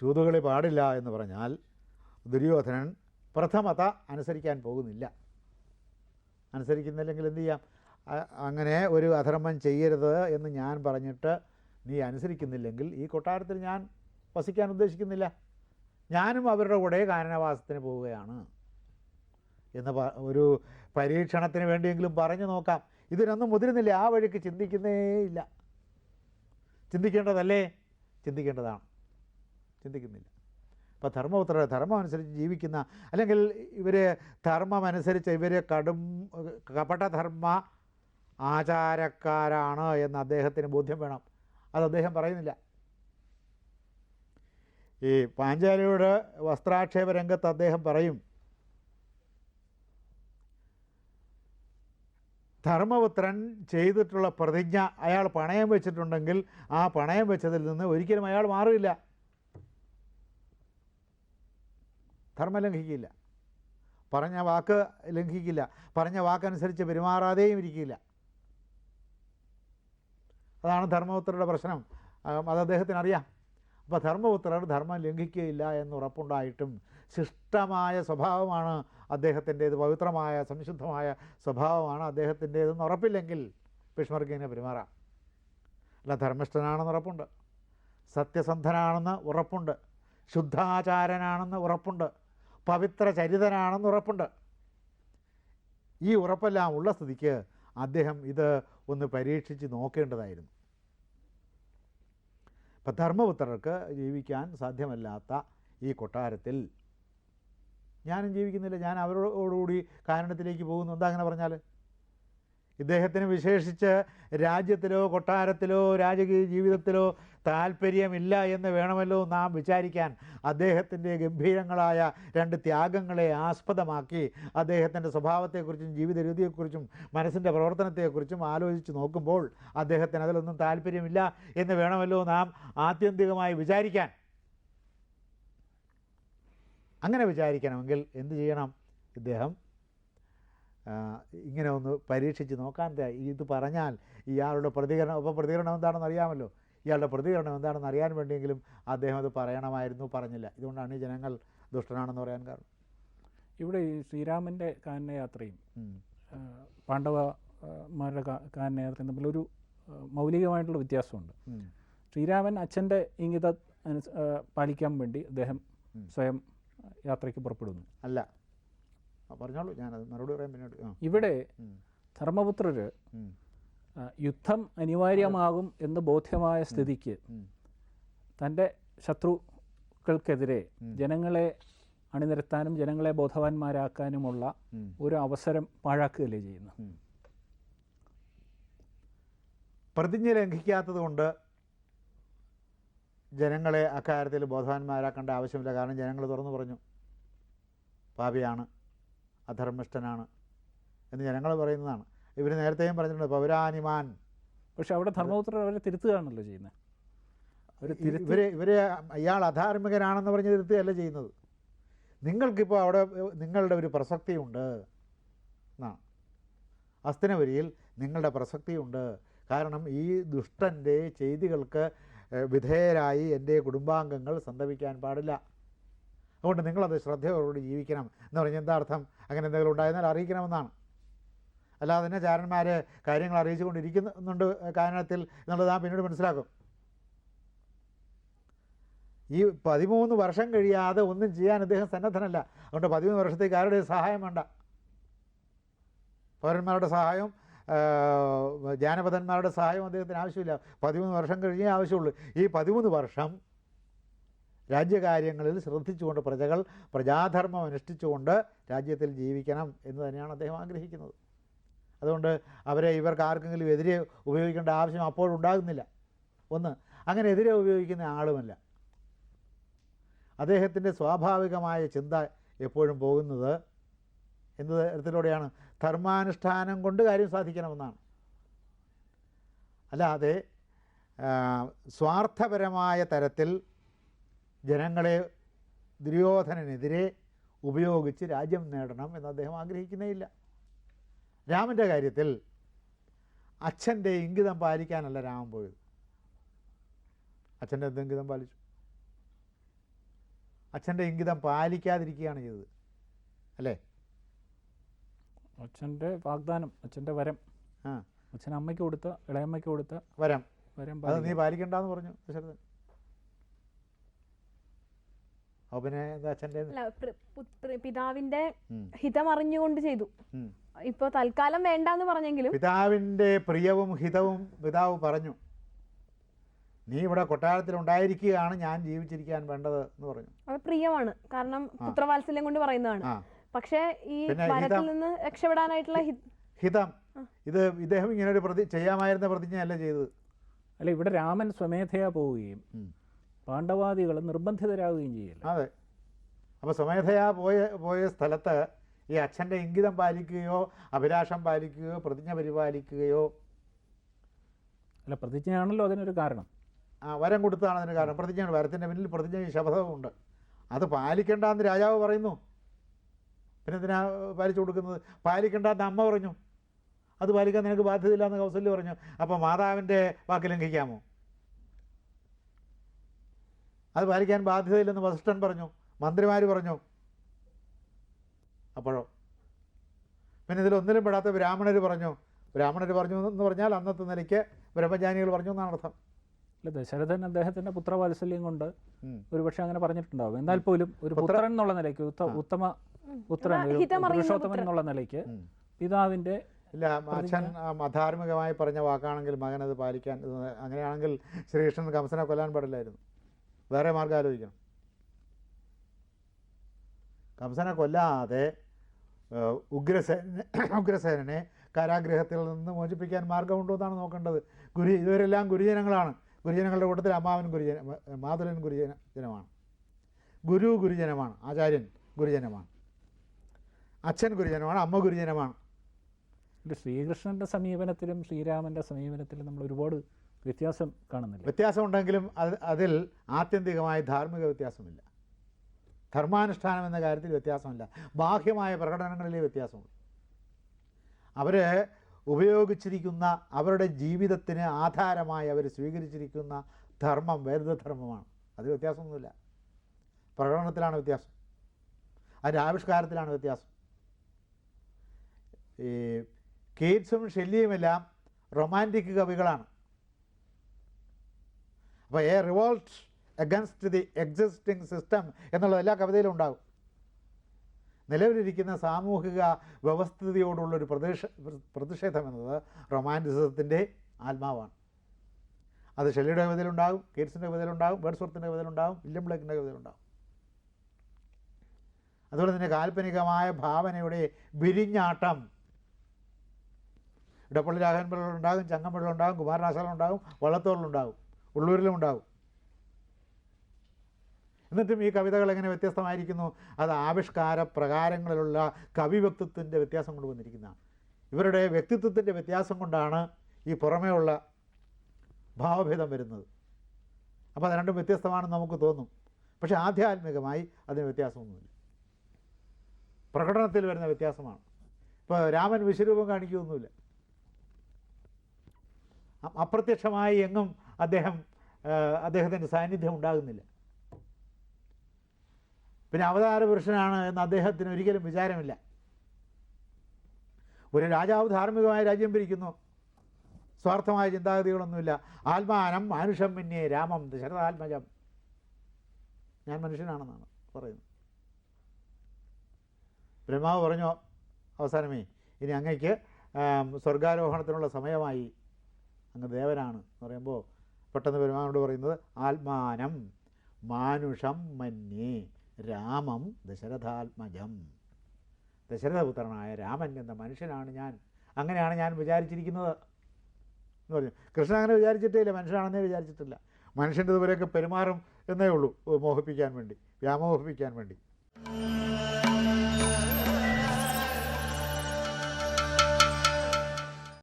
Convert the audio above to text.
ചൂതുകളി പാടില്ല എന്ന് പറഞ്ഞാൽ ദുര്യോധനൻ പ്രഥമത അനുസരിക്കാൻ പോകുന്നില്ല. അനുസരിക്കുന്നില്ലെങ്കിൽ എന്ത് ചെയ്യാം? അങ്ങനെ ഒരു അധർമ്മം ചെയ്യരുത് എന്ന് ഞാൻ പറഞ്ഞിട്ട് നീ അനുസരിക്കുന്നില്ലെങ്കിൽ ഈ കൊട്ടാരത്തിൽ ഞാൻ വസിക്കാൻ ഉദ്ദേശിക്കുന്നില്ല. ഞാനും അവരുടെ കൂടെ കാനനവാസത്തിന് പോവുകയാണ്. എന്ന് ഒരു പരീക്ഷണത്തിന് വേണ്ടിയെങ്കിലും പറഞ്ഞു നോക്കാം. ഇതിനൊന്നും മുതിരുന്നില്ല. ആ വഴിക്ക് ചിന്തിക്കുന്നേ ഇല്ല. ചിന്തിക്കേണ്ടതല്ലേ? ചിന്തിക്കേണ്ടതാണ്. ചിന്തിക്കുന്നില്ല. അപ്പോൾ ധർമ്മപുത്ര ധർമ്മം അനുസരിച്ച് ജീവിക്കുന്ന അല്ലെങ്കിൽ ഇവർ ധർമ്മമനുസരിച്ച് ഇവർ കടും കപടധർമ്മ ആചാരക്കാരാണ് എന്ന് അദ്ദേഹത്തിന് ബോധ്യം വേണം. അത് അദ്ദേഹം പറയുന്നില്ല. ഈ പാഞ്ചാലിയുടെ വസ്ത്രാക്ഷേപ രംഗത്ത് അദ്ദേഹം പറയും ധർമ്മപുത്രൻ ചെയ്തിട്ടുള്ള പ്രതിജ്ഞ അയാൾ പണയം വെച്ചിട്ടുണ്ടെങ്കിൽ ആ പണയം വെച്ചതിൽ നിന്ന് ഒരിക്കലും അയാൾ മാറില്ല ധർമ്മം ലംഘിക്കില്ല. പറഞ്ഞ വാക്ക് ലംഘിക്കില്ല. പറഞ്ഞ വാക്കനുസരിച്ച് പെരുമാറാതെയും ഇരിക്കില്ല. അതാണ് ധർമ്മപുത്രരുടെ പ്രശ്നം. അത് അദ്ദേഹത്തിന് അറിയാം അപ്പോൾ ധർമ്മപുത്രർ ധർമ്മം ലംഘിക്കുകയില്ല എന്ന് ഉറപ്പുണ്ടായിട്ടും ശിഷ്ടമായ സ്വഭാവമാണ് അദ്ദേഹത്തിന്റേത് പവിത്രമായ സംശുദ്ധമായ സ്വഭാവമാണ് അദ്ദേഹത്തിന്റേതെന്ന് ഉറപ്പില്ലെങ്കിൽ ഭീഷ്മർക്ക് ഇങ്ങനെ പെരുമാറാം. അല്ല ധർമ്മിഷ്ഠനാണെന്ന് ഉറപ്പുണ്ട്. സത്യസന്ധനാണെന്ന് ഉറപ്പുണ്ട്. ശുദ്ധാചാരനാണെന്ന് ഉറപ്പുണ്ട്. പവിത്ര ചരിതനാണെന്ന് ഉറപ്പുണ്ട്. ഈ ഉറപ്പെല്ലാം ഉള്ള സ്ഥിതിക്ക് അദ്ദേഹം ഇത് ഒന്ന് പരീക്ഷിച്ച് നോക്കേണ്ടതായിരുന്നു. ഇപ്പം ധർമ്മപുത്രർക്ക് ജീവിക്കാൻ സാധ്യമല്ലാത്ത ഈ കൊട്ടാരത്തിൽ ഞാനും ജീവിക്കുന്നില്ല. ഞാൻ അവരോടുകൂടി കാരണത്തിലേക്ക് പോകുന്നു. എന്താ അങ്ങനെ പറഞ്ഞാൽ ഇദ്ദേഹത്തിന് വിശേഷിച്ച് രാജ്യത്തിലോ കൊട്ടാരത്തിലോ രാജകീയ ജീവിതത്തിലോ താല്പര്യമില്ല എന്ന് വേണമല്ലോ നാം വിചാരിക്കാൻ അദ്ദേഹത്തിന്റെ ഗംഭീരങ്ങളായ രണ്ട് ത്യാഗങ്ങളെ ആസ്പദമാക്കി അദ്ദേഹത്തിന്റെ സ്വഭാവത്തെക്കുറിച്ചും ജീവിത രീതിയെക്കുറിച്ചും മനസ്സിന്റെ പ്രവർത്തനത്തെക്കുറിച്ചും ആലോചിച്ച് നോക്കുമ്പോൾ അദ്ദേഹത്തിന് അതിലൊന്നും താല്പര്യമില്ല എന്ന് വേണമല്ലോ നാം ആത്യന്തികമായി വിചാരിക്കാൻ. അങ്ങനെ വിചാരിക്കണമെങ്കിൽ എന്തു ചെയ്യണം? ഇദ്ദേഹം ഇങ്ങനെ ഒന്ന് പരീക്ഷിച്ച് നോക്കാൻ ഇത് പറഞ്ഞാൽ ഇയാളുടെ പ്രതികരണം അപ്പോൾ പ്രതികരണം എന്താണെന്ന് അറിയാമല്ലോ. ഇയാളുടെ പ്രതികരണം എന്താണെന്ന് അറിയാൻ വേണ്ടിയെങ്കിലും അദ്ദേഹം അത് പറയണമായിരുന്നു പറഞ്ഞില്ല. ഇതുകൊണ്ടാണ് ഈ ജനങ്ങൾ ദുഷ്ടനാണെന്ന് പറയാൻ കാരണം. ഇവിടെ ഈ ശ്രീരാമന്റെ കാനനയാത്രയും പാണ്ഡവമാരുടെ ആ, പാണ്ഡവന്മാരുടെ കാ- കാനനയാത്രയും തമ്മിലൊരു മൗലികമായിട്ടുള്ള വ്യത്യാസമുണ്ട്. ശ്രീരാമൻ അച്ഛന്റെ ഇംഗിത പാലിക്കാൻ വേണ്ടി അദ്ദേഹം സ്വയം യാത്രയ്ക്ക് പുറപ്പെടുന്നു. അല്ല പറഞ്ഞോളൂ ഞാനത് മറുപടി പറയാൻ പിന്നീട് ഇവിടെ ധർമ്മപുത്രര് ധർമ്മപുത്രർ യുദ്ധം അനിവാര്യമാകും എന്ന് ബോധ്യമായ സ്ഥിതിക്ക് തന്റെ തന്റെ ശത്രുക്കൾക്കെതിരെ ജനങ്ങളെ അണിനിരത്താനും ജനങ്ങളെ ബോധവാന്മാരാക്കാനുമുള്ള ഒരു അവസരം പാഴാക്കുകയല്ലേ ചെയ്യുന്നു പ്രതിജ്ഞ ലംഘിക്കാത്തത് കൊണ്ട് ജനങ്ങളെ അക്കാര്യത്തിൽ ബോധവാന്മാരാക്കേണ്ട ആവശ്യമില്ല. കാരണം ജനങ്ങൾ തുറന്നു പറഞ്ഞു. പാപിയാണ്. അധർമ്മിഷ്ഠനാണ് എന്ന് ജനങ്ങൾ പറയുന്നതാണ്. ഇവർ നേരത്തെയും പറഞ്ഞിട്ടുണ്ട് പൗരാനിമാൻ പക്ഷെ അവിടെ ധർമ്മപുത്രർ അവരെ തിരുത്തുകയാണല്ലോ ചെയ്യുന്നത്. തിരു ഇവരെ ഇവരെ ഇയാൾ അധാർമികനാണെന്ന് പറഞ്ഞ് തിരുത്തുകയല്ല ചെയ്യുന്നത്. നിങ്ങൾക്കിപ്പോൾ അവിടെ നിങ്ങളുടെ ഒരു പ്രസക്തിയുണ്ട് എന്നാണ്. അസ്തിനപുരിയിൽ നിങ്ങളുടെ പ്രസക്തിയുണ്ട്. കാരണം ഈ ദുഷ്ടന്റെ ചെയ്തികൾക്ക് വിധേയരായി എന്റെ കുടുംബാംഗങ്ങൾ സന്തപിക്കാൻ പാടില്ല. അതുകൊണ്ട് നിങ്ങളത് ശ്രദ്ധയോടുകൂടി ജീവിക്കണം എന്ന് പറഞ്ഞാൽ എന്താ അർത്ഥം അങ്ങനെ എന്തെങ്കിലും ഉണ്ടായിരുന്നാൽ അറിയിക്കണമെന്നാണ്. അല്ലാതെ തന്നെ ചാരന്മാർ കാര്യങ്ങൾ അറിയിച്ചുകൊണ്ടിരിക്കുന്നുണ്ട് കാരണത്തിൽ എന്നുള്ളത് നാം പിന്നീട് മനസ്സിലാക്കും. ഈ പതിമൂന്ന് വർഷം കഴിയാതെ ഒന്നും ചെയ്യാൻ അദ്ദേഹം സന്നദ്ധനല്ല. അതുകൊണ്ട് പതിമൂന്ന് വർഷത്തേക്ക് ആരുടെ സഹായം വേണ്ട? പൗരന്മാരുടെ സഹായം ജാനപഥന്മാരുടെ സഹായവും സഹായം അദ്ദേഹത്തിന് ആവശ്യമില്ല. പതിമൂന്ന് വർഷം കഴിഞ്ഞേ ആവശ്യമുള്ളൂ. ഈ പതിമൂന്ന് വർഷം രാജ്യകാര്യങ്ങളിൽ ശ്രദ്ധിച്ചുകൊണ്ട് പ്രജകൾ പ്രജാധർമ്മം അനുഷ്ഠിച്ചുകൊണ്ട് രാജ്യത്തിൽ ജീവിക്കണം എന്ന് തന്നെയാണ് അദ്ദേഹം ആഗ്രഹിക്കുന്നത്. അതുകൊണ്ട് അവരെ ഇവർക്ക് ആർക്കെങ്കിലും എതിരെ ഉപയോഗിക്കേണ്ട ആവശ്യം അപ്പോഴുണ്ടാകുന്നില്ല ഒന്ന് അങ്ങനെ എതിരെ ഉപയോഗിക്കുന്ന ആളുമല്ല. അദ്ദേഹത്തിന്റെ സ്വാഭാവികമായ ചിന്ത എപ്പോഴും പോകുന്നത് എന്ത് തരത്തിലൂടെയാണ്? ധർമാനുഷ്ഠാനം കൊണ്ട് കാര്യം സാധിക്കണമെന്നാണ്. അല്ലാതെ സ്വാർത്ഥപരമായ തരത്തിൽ ജനങ്ങളെ ദുര്യോധനനെതിരെ ഉപയോഗിച്ച് രാജ്യം നേടണം എന്ന് അദ്ദേഹം ആഗ്രഹിക്കുന്നേയില്ല. രാമന്റെ കാര്യത്തിൽ അച്ഛന്റെ ഇംഗിതം പാലിക്കാനല്ല രാമൻ പോയത്. അച്ഛന്റെ എന്ത് ഇംഗിതം പാലിച്ചു? അച്ഛന്റെ ഇംഗിതം പാലിക്കാതിരിക്കുകയാണ് ചെയ്തത്. അല്ലേ? അച്ഛന്റെ വാഗ്ദാനം അച്ഛന്റെ വരം. ആ. അച്ഛൻ അമ്മയ്ക്ക് കൊടുത്ത ഇളയമ്മയ്ക്ക് കൊടുത്ത വരം. വരം അത് നീ പാലിക്കണം. പാലിക്കണ്ടെന്ന് പറഞ്ഞു ദശരഥൻ അപ്പോൾ പിന്നെ എന്താ അച്ഛന്റെ അല്ല പ്ര- പുത്ര- പിതാവിന്റെ ഹിതമറിഞ്ഞുകൊണ്ട് ഹിതം അറിഞ്ഞുകൊണ്ട് ചെയ്തു. ഇപ്പൊ തൽക്കാലം വേണ്ടെന്ന് പറഞ്ഞെങ്കിലും പിതാവിന്റെ പ്രിയവും ഹിതവും പിതാവ് പറഞ്ഞു. നീ ഇവിടെ കൊട്ടാരത്തിൽ ഉണ്ടായിരിക്കുകയാണ് ഞാൻ ജീവിച്ചിരിക്കാൻ വേണ്ടത് എന്ന് പറഞ്ഞു. അത് പ്രിയമാണ്. കാരണം പുത്രവാത്സല്യം കൊണ്ട് പറയുന്നതാണ്. പക്ഷേ ഈ നിന്ന് രക്ഷപ്പെടാനായിട്ടുള്ള ഹിതം. ഇത് ഇദ്ദേഹം ഇങ്ങനെ ഒരു പ്രതി ചെയ്യാമായിരുന്ന പ്രതിജ്ഞയല്ല ചെയ്തത്? അല്ല ഇവിടെ രാമൻ സ്വമേധയാ പോവുകയും. പാണ്ഡവാദികൾ നിർബന്ധിതരാകുകയും ചെയ്യില്ല. അതെ. അപ്പോൾ സ്വമേധയാ പോയ പോയ സ്ഥലത്ത് ഈ അച്ഛന്റെ ഇംഗിതം പാലിക്കുകയോ അഭിലാഷം പാലിക്കുകയോ പ്രതിജ്ഞ പരിപാലിക്കുകയോ അല്ല പ്രതിജ്ഞയാണല്ലോ അതിനൊരു കാരണം. ആ, വരം കൊടുത്താണ് അതിന് കാരണം. പ്രതിജ്ഞയാണ്. വരത്തിന്റെ പിന്നിൽ പ്രതിജ്ഞയും ശപഥവുമുണ്ട് അത് പാലിക്കേണ്ടെന്ന് രാജാവ് പറയുന്നു. പിന്നെ എന്തിനാ പാലിച്ചു കൊടുക്കുന്നത്? പാലിക്കേണ്ടെന്ന് അമ്മ പറഞ്ഞു. അത് പാലിക്കാൻ നിനക്ക് ബാധ്യതയില്ല എന്ന് കൗസല്യ പറഞ്ഞു. അപ്പോൾ മാതാവിന്റെ വാക്ക് ലംഘിക്കാമോ? അത് പാലിക്കാൻ ബാധ്യതയില്ലെന്ന് വസിഷ്ഠൻ പറഞ്ഞു. മന്ത്രിമാർ പറഞ്ഞു. അപ്പോഴോ? പിന്നെ ഇതിൽ ഒന്നിലും പെടാത്ത ബ്രാഹ്മണർ പറഞ്ഞു. ബ്രാഹ്മണർ പറഞ്ഞു എന്ന് പറഞ്ഞാൽ അന്നത്തെ നിലയ്ക്ക് ബ്രഹ്മജ്ഞാനികൾ പറഞ്ഞു എന്നാണ് അർത്ഥം. അല്ല ദശരഥൻ അദ്ദേഹത്തിന്റെ പുത്രവാത്സല്യം കൊണ്ട് ഒരു ഒരുപക്ഷെ അങ്ങനെ പറഞ്ഞിട്ടുണ്ടാവും. എന്നാൽ പോലും ഒരു പുത്രൻ എന്നുള്ള നിലയ്ക്ക് ഉത്തമ പുത്രൻ പുരുഷോത്തമൻ എന്നുള്ള നിലയ്ക്ക് പിതാവിന്റെ പിതാവിന്റെ ഇല്ല അച്ഛൻ ആ, അധാർമികമായി പറഞ്ഞ വാക്കാണെങ്കിൽ മകൻ അത് പാലിക്കാൻ അങ്ങനെയാണെങ്കിൽ ശ്രീകൃഷ്ണൻ കംസനെ കൊല്ലാൻ പാടില്ലായിരുന്നു. വേറെ മാർഗം ആലോചിക്കണം. കംസനെ കൊല്ലാതെ ഉഗ്രസേന ഉഗ്രസേനനെ കാരാഗ്രഹത്തിൽ നിന്ന് മോചിപ്പിക്കാൻ മാർഗമുണ്ടോ എന്നാണ് നോക്കേണ്ടത്. ഗുരു ഇവരെല്ലാം ഗുരുജനങ്ങളാണ്. ഗുരുജനങ്ങളുടെ കൂട്ടത്തിൽ അമ്മാവൻ ഗുരുജന മാതുലൻ ഗുരുജന ജനമാണ് ഗുരു ഗുരുജനമാണ് ആചാര്യൻ ഗുരുജനമാണ്. അച്ഛൻ ഗുരുജനമാണ് അമ്മ ഗുരുജനമാണ്. ശ്രീകൃഷ്ണന്റെ സമീപനത്തിലും ശ്രീരാമന്റെ സമീപനത്തിലും നമ്മൾ ഒരുപാട് വ്യത്യാസം കാണുന്നില്ല. വ്യത്യാസമുണ്ടെങ്കിലും അത് അതിൽ ആത്യന്തികമായ ധാർമ്മിക വ്യത്യാസമില്ല. ധർമാനുഷ്ഠാനം എന്ന കാര്യത്തിൽ വ്യത്യാസമില്ല. ബാഹ്യമായ പ്രകടനങ്ങളിലെ വ്യത്യാസമുണ്ട് അവർ ഉപയോഗിച്ചിരിക്കുന്ന അവരുടെ ജീവിതത്തിന് ആധാരമായി അവർ സ്വീകരിച്ചിരിക്കുന്ന ധർമ്മം വേദധർമ്മമാണ് അതിൽ വ്യത്യാസമൊന്നുമില്ല. പ്രകടനത്തിലാണ് വ്യത്യാസം. അതിന്റെ ആവിഷ്കാരത്തിലാണ് വ്യത്യാസം. ഈ കീറ്റ്സും ഷെല്ലിയുമെല്ലാം റൊമാന്റിക് കവികളാണ്. അപ്പോൾ a revolt against the existing system എന്നുള്ളത് എല്ലാ കവിതയിലും ഉണ്ടാകും. നിലവിലിരിക്കുന്ന സാമൂഹിക വ്യവസ്ഥിതിയോടുള്ളൊരു പ്രതിഷ പ്രതിഷേധം എന്നത് റൊമാന്റിസത്തിന്റെ ആത്മാവാണ്. അത് ഷെല്ലിയുടെ കവിതയിലുണ്ടാകും കീറ്റ്സിന്റെ കവിതയിലുണ്ടാകും ബേഡ്സ്വർത്തിന്റെ കവിതയിലുണ്ടാകും വില്യം ബ്ലേക്കിന്റെ കവിതയിലുണ്ടാകും. അതുപോലെ തന്നെ കാൽപ്പനികമായ ഭാവനയുടെ വിരിഞ്ഞാട്ടം. ഇടപ്പള്ളി രാഘവൻപിള്ളുണ്ടാകും ഉണ്ടാകും കുമാരനാശാലുണ്ടാകും വള്ളത്തോളിലുണ്ടാകും. ഉള്ളൂരിലും ഉണ്ടാവും. എന്നിട്ടും ഈ കവിതകൾ എങ്ങനെ വ്യത്യസ്തമായിരിക്കുന്നു? അത് ആവിഷ്കാര പ്രകാരങ്ങളിലുള്ള കവി വ്യക്തിത്വത്തിന്റെ വ്യത്യാസം കൊണ്ട് വന്നിരിക്കുന്നതാണ് ഇവരുടെ വ്യക്തിത്വത്തിന്റെ വ്യത്യാസം കൊണ്ടാണ് ഈ പുറമേയുള്ള ഭാവഭേദം വരുന്നത്. അപ്പോൾ അത് രണ്ടും വ്യത്യസ്തമാണെന്ന് നമുക്ക് തോന്നും. പക്ഷേ ആധ്യാത്മികമായി അതിന് വ്യത്യാസമൊന്നുമില്ല. പ്രകടനത്തിൽ വരുന്ന വ്യത്യാസമാണ്. ഇപ്പോൾ രാമൻ വിശ്വരൂപം കാണിക്കുകയൊന്നുമില്ല. അപ്രത്യക്ഷമായി എങ്ങും അദ്ദേഹം അദ്ദേഹത്തിന്റെ സാന്നിധ്യം ഉണ്ടാകുന്നില്ല. പിന്നെ അവതാര പുരുഷനാണ് എന്ന് അദ്ദേഹത്തിന് ഒരിക്കലും വിചാരമില്ല. ഒരു രാജാവ് ധാർമ്മികമായ രാജ്യം ഭരിക്കുന്നു. സ്വാർത്ഥമായ ചിന്താഗതികളൊന്നുമില്ല. ആത്മാനം മാനുഷം പിന്നെ രാമം. ദശരഥാത്മജം ഞാൻ മനുഷ്യനാണെന്നാണ് പറയുന്നത്. ബ്രഹ്മാവ് പറഞ്ഞു അവസാനമേ ഇനി അങ്ങയ്ക്ക് സ്വർഗാരോഹണത്തിനുള്ള സമയമായി. അങ്ങ് ദേവനാണ്. എന്ന് പറയുമ്പോൾ പെട്ടെന്ന് പെരുമാനോട് പറയുന്നത് ആത്മാനം മാനുഷം മന്യേ രാമം ദശരഥാത്മജം. ദശരഥപുത്രനായ രാമൻ എന്ന മനുഷ്യനാണ് ഞാൻ. അങ്ങനെയാണ് ഞാൻ വിചാരിച്ചിരിക്കുന്നത് എന്ന് പറഞ്ഞു. കൃഷ്ണൻ അങ്ങനെ വിചാരിച്ചിട്ടേ ഇല്ല മനുഷ്യനാണെന്നേ വിചാരിച്ചിട്ടില്ല. മനുഷ്യന്റെ ഇതുപോലെയൊക്കെ പെരുമാറും എന്നേ ഉള്ളൂ. മോഹിപ്പിക്കാൻ വേണ്ടി വ്യാമോഹിപ്പിക്കാൻ വേണ്ടി.